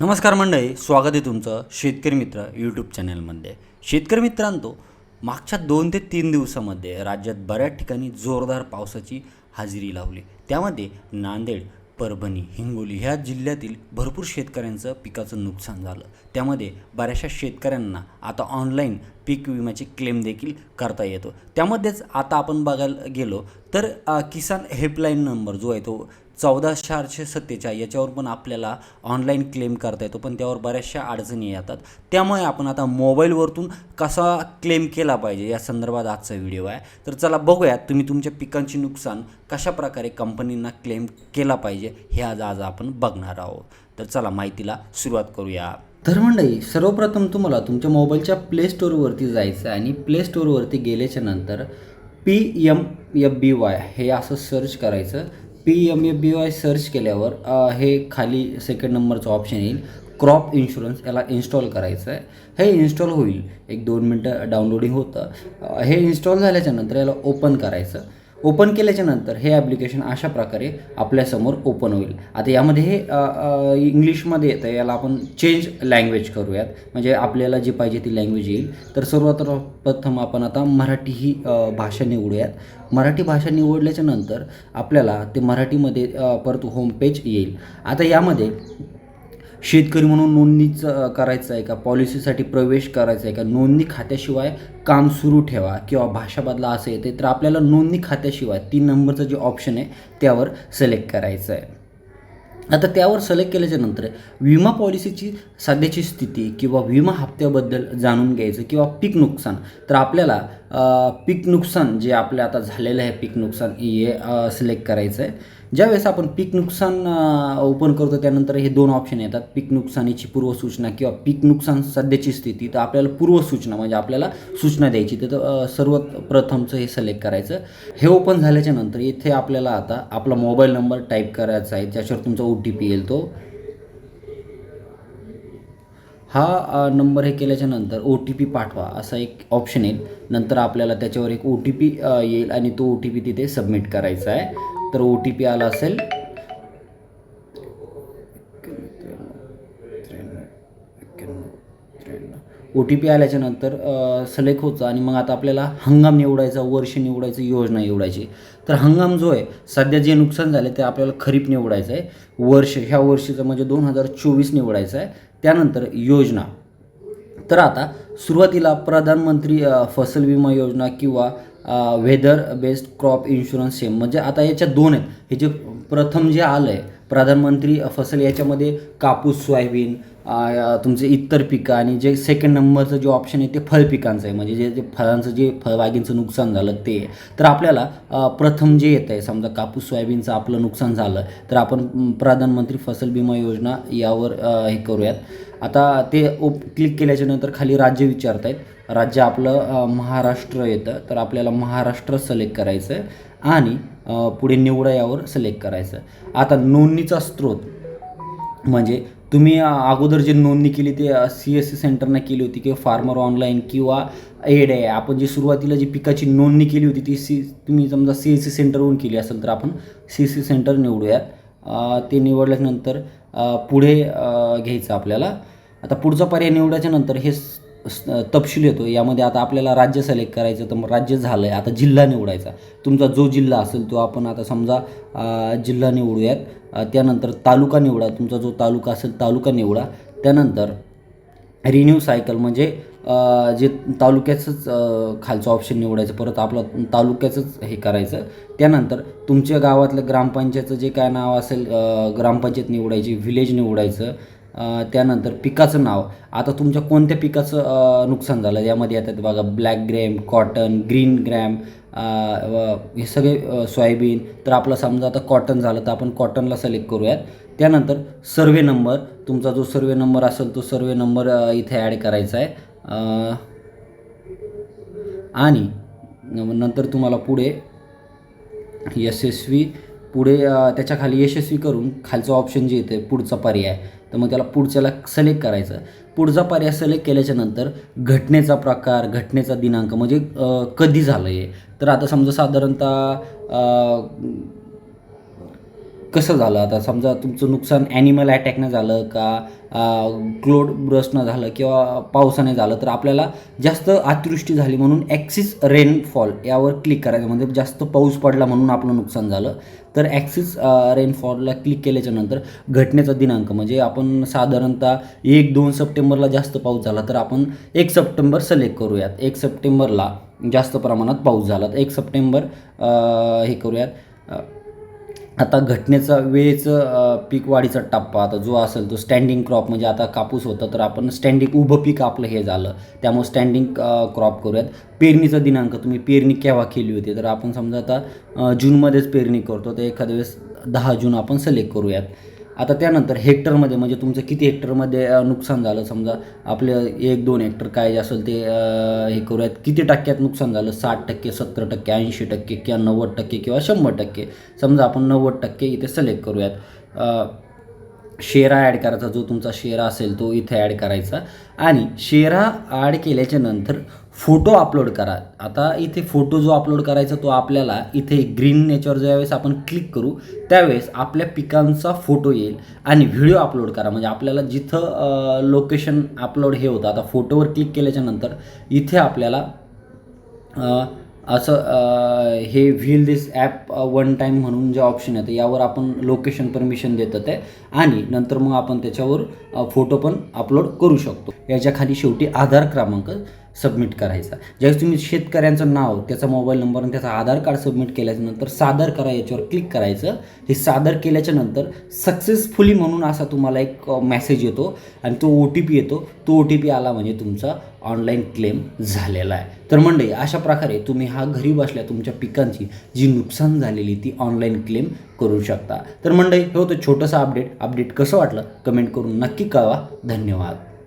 नमस्कार मंडळी स्वागत आहे तुमचं शेतकरी मित्र यूट्यूब चॅनलमध्ये. शेतकरी मित्रांनो मागच्या दोन ते तीन दिवसामध्ये राज्यात बऱ्याच ठिकाणी जोरदार पावसाची हजेरी लावली. त्यामध्ये नांदेड परभणी हिंगोली ह्या जिल्ह्यातील भरपूर शेतकऱ्यांचं पिकाचं नुकसान झालं. त्यामध्ये बऱ्याचशा शेतकऱ्यांना आता ऑनलाईन पीक विम्याचे क्लेम देखील करता येतो. त्यामध्येच आता आपण बघायला गेलो तर किसान हेल्पलाईन नंबर जो आहे तो चौदा चारशे सत्तेचाळ याच्यावर पण आपल्याला ऑनलाईन क्लेम करता येतो पण त्यावर बऱ्याचशा अडचणी येतात. त्यामुळे आपण आता मोबाईलवरतून कसा क्लेम केला पाहिजे या संदर्भात आजचा व्हिडिओ आहे. तर चला बघूयात तुम्ही तुमच्या पिकांचे नुकसान कशा प्रकारे कंपनींना क्लेम केला पाहिजे हे आज आज आपण बघणार आहोत. तर चला माहितीला सुरुवात करूया. तर मंडळी सर्वप्रथम तुम्हाला तुमच्या मोबाईलच्या प्ले स्टोअरवरती जायचं आहे आणि प्ले स्टोअरवरती गेल्याच्यानंतर P M F B Y हे असं सर्च करायचं. P M F B Y search केल्यावर हे खाली सेकंड नंबरचं ऑप्शन येईल. क्रॉप इन्शुरन्स याला इन्स्टॉल करायचं आहे हे इन्स्टॉल होईल. एक दोन मिनटं डाउनलोडिंग होतं. हे इन्स्टॉल झाल्याच्यानंतर याला ओपन करायचं. ओपन केल्याच्यानंतर हे ॲप्लिकेशन अशा प्रकारे आपल्यासमोर ओपन होईल. आता यामध्ये हे इंग्लिशमध्ये येतं याला आपण चेंज लँग्वेज करूयात. म्हणजे आपल्याला जी पाहिजे ती लँग्वेज येईल. तर सर्वात प्रथम आपण आता मराठी ही भाषा निवडूयात. मराठी भाषा निवडल्याच्या नंतर आपल्याला ते मराठीमध्ये परत होम पेज येईल. आता यामध्ये शेतकरी म्हणून नोंदणीच करायचं आहे का? पॉलिसीसाठी प्रवेश करायचा आहे का? नोंदणी खात्याशिवाय काम सुरू ठेवा किंवा भाषा बदला असं येते तर आपल्याला नोंदणी खात्याशिवाय तीन नंबरचं जे ऑप्शन आहे त्यावर सिलेक्ट करायचं आहे. आता त्यावर सिलेक्ट केल्याच्यानंतर विमा पॉलिसीची सध्याची स्थिती किंवा विमा हप्त्याबद्दल जाणून घ्यायचं किंवा पीक नुकसान तर आपल्याला पीक नुकसान जे आपलं आता झालेलं आहे पीक नुकसान हे सिलेक्ट करायचं आहे. ज्यावेळेस आपण पीक नुकसान ओपन करतो त्यानंतर हे दोन ऑप्शन येतात. पीक नुकसानीची पूर्वसूचना किंवा पीक नुकसान सध्याची स्थिती. तर आपल्याला पूर्वसूचना म्हणजे आपल्याला सूचना द्यायची. तर अ, सर्वात प्रथमचं हे सिलेक्ट करायचं. हे ओपन झाल्याच्यानंतर इथे आपल्याला आता आपला मोबाईल नंबर टाईप करायचा आहे. ज्याच्यावर तुमचा ओ टी पी येईल तो. हा नंबर हे केल्याच्यानंतर ओ टी पी पाठवा. असा एक ऑप्शन येईल. नंतर आपल्याला त्याच्यावर एक ओ टी पी येईल आणि तो ओ टी पी तिथे सबमिट करायचा आहे. तर ओ टी पी आला असेल. ओ टी पी आल्याच्यानंतर सिलेक्ट होतं आणि मग आता आपल्याला हंगाम निवडायचा वर्ष निवडायचं योजना निवडायची. तर हंगाम जो आहे सध्या जे नुकसान झाले ते आपल्याला खरीप निवडायचं आहे. वर्ष ह्या वर्षीचं म्हणजे दोन हजार चोवीस निवडायचं आहे. त्यानंतर योजना. तर आता सुरुवातीला प्रधानमंत्री फसल विमा योजना किंवा weather based crop insurance same म्हणजे आता याच्या दोन आहेत. हे जे प्रथम जे आलं आहे प्रधानमंत्री फसल याच्यामध्ये कापूस सोयाबीन तुमचे इतर पिकं आणि जे सेकंड नंबरचं जे ऑप्शन आहे ते फळ पिकांचं आहे. म्हणजे जे जे फळांचं जे फळबागींचं नुकसान झालं ते. तर आपल्याला प्रथम जे येत आहे समजा कापूस सोयाबीनचं आपलं नुकसान झालं तर आपण प्रधानमंत्री फसल बिमा योजना यावर हे करूयात. आता ते ओप क्लिक केल्याच्यानंतर खाली राज्य विचारत आहेत राज्य आपलं महाराष्ट्र येतं तर आपल्याला महाराष्ट्र सिलेक्ट करायचं आहे आणि पुढे निवडा यावर सिलेक्ट करायचं आहे आता नोंदणीचा स्रोत म्हणजे तुम्ही अगोदर जी नोंदणी केली ती सी एस सी सेंटरनं केली होती किंवा फार्मर ऑनलाईन किंवा एड आहे. आपण जी सुरुवातीला जी पिकाची नोंदणी केली होती ती सी तुम्ही समजा सी एस सी सेंटरवरून केली असेल तर आपण सी एस सी सेंटर निवडूयात. ते निवडल्यानंतर पुढे घ्यायचं आपल्याला. आता पुढचा पर्याय निवडायच्या नंतर हे तपशील येतो. यामध्ये आता आपल्याला राज्य सिलेक्ट करायचं तर मग राज्य झालं आहे आता जिल्हा निवडायचा. तुमचा जो जिल्हा असेल तो आपण आता समजा जिल्हा निवडूयात. त्यानंतर तालुका निवडा. तुमचा जो तालुका असेल तालुका निवडा. त्यानंतर रिन्यू सायकल म्हणजे जे तालुक्याचंच खालचं ऑप्शन निवडायचं. परत आपलं तालुक्याचंच हे करायचं. त्यानंतर तुमच्या गावातलं ग्रामपंचायतचं जे काय नाव असेल ग्रामपंचायत निवडायची व्हिलेज निवडायचं. त्यानंतर पिकाचं नाव. आता तुमच्या कोणत्या पिकाचं नुकसान झालं? यामध्ये येतात बघा black gram cotton green gram हे सगळे सोयाबीन तर आपलं समजा आता कॉटन झालं तर आपण कॉटनला सिलेक्ट करूयात. त्यानंतर सर्वे नंबर तुमचा जो सर्वे नंबर असेल तो सर्वे नंबर इथे ॲड करायचा आहे. आणि नंतर तुम्हाला पुढे यशस्वी पुढे त्याच्याखाली त्याच्याखाली यशस्वी करून खालचं ऑप्शन जे येतं पुढचा पर्याय तर मग त्याला पुढच्याला सिलेक्ट करायचं. पुढचा पर्याय सिलेक्ट केल्याच्यानंतर घटनेचा प्रकार घटनेचा दिनांक म्हणजे कधी झालं आहे तर आता समजा साधारणतः कसं झालं आता? समजा तुमचं नुकसान ॲनिमल अटॅकनं झालं का क्लोड ब्रशनं झालं किंवा पावसाने झालं तर आपल्याला जास्त अतिवृष्टी झाली म्हणून ॲक्सिस रेनफॉल यावर क्लिक करायचं. म्हणजे जास्त पाऊस पडला म्हणून आपलं नुकसान झालं. तर ॲक्सिस रेनफॉलला क्लिक केल्याच्यानंतर घटनेचा दिनांक म्हणजे आपण साधारणतः एक दोन सप्टेंबरला जास्त पाऊस झाला तर आपण एक सप्टेंबर सिलेक्ट करूयात. एक सप्टेंबरला जास्त प्रमाणात पाऊस झाला तर एक सप्टेंबर हे करूयात. आता घटनेचा वेळेचं पीक वाढीचा टप्पा आता जो असेल तो स्टँडिंग क्रॉप म्हणजे आता कापूस होता तर आपण स्टँडिंग उभं पीक आपलं हे झालं. त्यामुळे स्टँडिंग क्रॉप करूयात. पेरणीचा दिनांक तुम्ही पेरणी केव्हा केली होती? तर आपण समजा आता जूनमध्येच पेरणी करतो. तर एखाद्या वेळेस दहा जून आपण सिलेक्ट करूयात. आता त्यानंतर हेक्टरमध्ये म्हणजे तुमचं किती हेक्टरमध्ये नुकसान झालं? समजा आपलं एक दोन हेक्टर काय जे असेल ते हे करूयात. किती टक्क्यात नुकसान झालं? साठ टक्के सत्तर टक्के ऐंशी टक्के किंवा नव्वद टक्के किंवा शंभर टक्के? समजा आपण नव्वद टक्के इथे सिलेक्ट करूयात. शेरा ॲड करायचा जो तुमचा शेरा असेल तो इथे ॲड करायचा. आणि शेरा ॲड केल्याच्यानंतर फोटो अपलोड करा. आता इथे फोटो जो अपलोड करायचा तो आपल्याला इथे ग्रीन याच्यावर ज्यावेळेस आपण क्लिक करू त्यावेळेस आपल्या पिकांचा फोटो येईल आणि व्हिडिओ अपलोड करा. म्हणजे आपल्याला जिथं लोकेशन अपलोड हे होतं आता फोटोवर क्लिक केल्याच्यानंतर इथे आपल्याला असं हे while this app one time म्हणून जे ऑप्शन येतं यावर आपण लोकेशन परमिशन देतं ते आणि नंतर मग आपण त्याच्यावर फोटो पण अपलोड करू शकतो. याच्या खाली शेवटी आधार क्रमांक सबमिट करायचा. ज्यावेळेस तुम्ही शेतकऱ्यांचं नाव त्याचा मोबाईल नंबर आणि त्याचा आधार कार्ड सबमिट केल्याच्यानंतर सादर करा याच्यावर क्लिक करायचं. हे सादर केल्याच्यानंतर सक्सेसफुली म्हणून असा तुम्हाला एक मेसेज येतो आणि तो ओ टी पी येतो. तो ओ टी पी आला म्हणजे तुमचा ऑनलाईन क्लेम झालेला आहे. तर मंडळी अशा प्रकारे तुम्ही हा घरी बसल्या तुमच्या पिकांची जी नुकसान झालेली ती ऑनलाईन क्लेम करू शकता. तर मंडळी हे होतं छोटंसं अपडेट. अपडेट कसं वाटलं? कमेंट करून नक्की कळवा. धन्यवाद.